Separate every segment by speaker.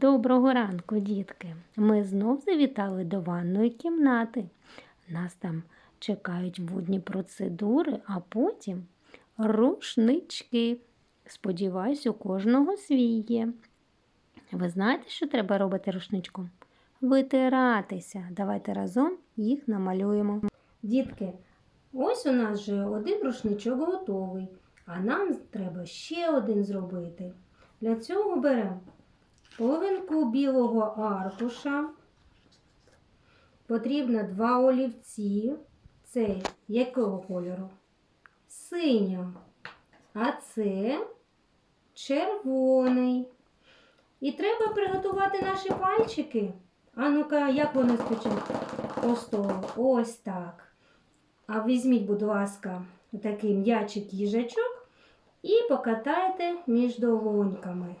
Speaker 1: Доброго ранку, дітки! Ми знов завітали до ванної кімнати. Нас там чекають водні процедури, а потім рушнички. Сподіваюсь, у кожного свій є. Ви знаєте, що треба робити рушничком? Витиратися. Давайте разом їх намалюємо. Дітки, ось у нас вже один рушничок готовий, а нам треба ще один зробити. Для цього беремо половинку білого аркуша. Потрібно два олівці. Це якого кольору? Синього. А це червоний. І треба приготувати наші пальчики. А ну-ка, як вони спочатку? Ось то, ось так. А візьміть, будь ласка, такий м'ячик їжачок і покатайте між долоньками,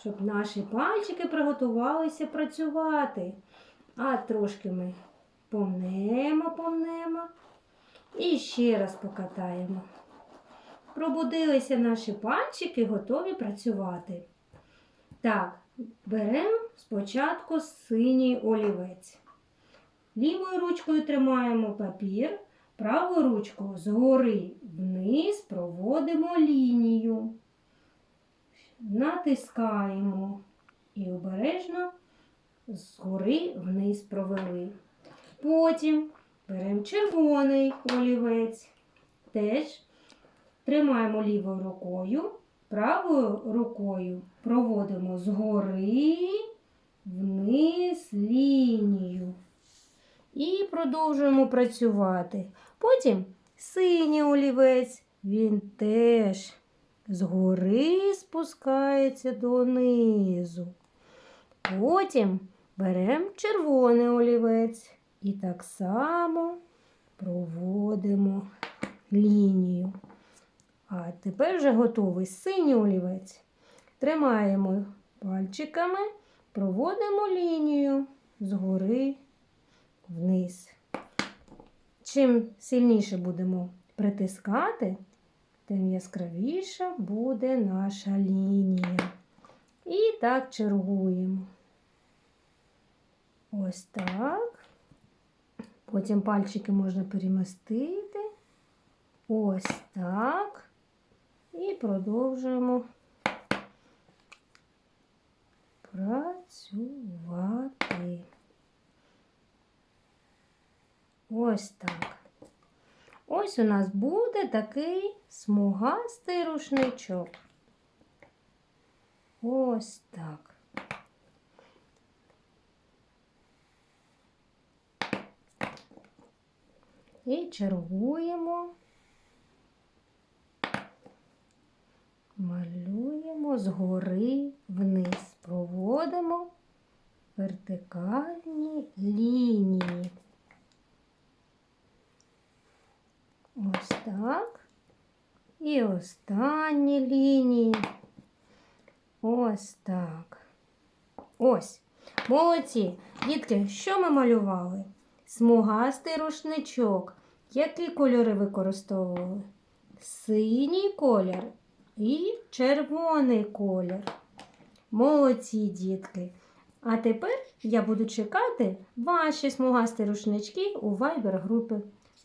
Speaker 1: щоб наші пальчики приготувалися працювати. А трошки ми помнемо, помнемо і ще раз покатаємо. Пробудилися наші пальчики, готові працювати. Так, беремо спочатку синій олівець. Лівою ручкою тримаємо папір, правою ручкою згори вниз проводимо лінію, натискаємо і обережно згори вниз провели. Потім беремо червоний олівець, теж тримаємо лівою рукою, правою рукою проводимо згори вниз лінію. І продовжуємо працювати. Потім синій олівець, він теж згори спускається донизу. Потім беремо червоний олівець і так само проводимо лінію. А тепер вже готовий синій олівець. Тримаємо пальчиками, проводимо лінію згори вниз. Чим сильніше будемо притискати, тим яскравіша буде наша лінія. І так чергуємо. Ось так. Потім пальчики можна перемістити. Ось так. І продовжуємо працювати. Ось так. Ось у нас буде такий смугастий рушничок. Ось так. І чергуємо, малюємо згори вниз, проводимо вертикальні лінії. Ось так. І останні лінії. Ось так. Ось. Молодці. Дітки, що ми малювали? Смугастий рушничок. Які кольори використовували? Синій колір і червоний колір. Молодці, дітки. А тепер я буду чекати ваші смугасті рушнички у вайбер групи.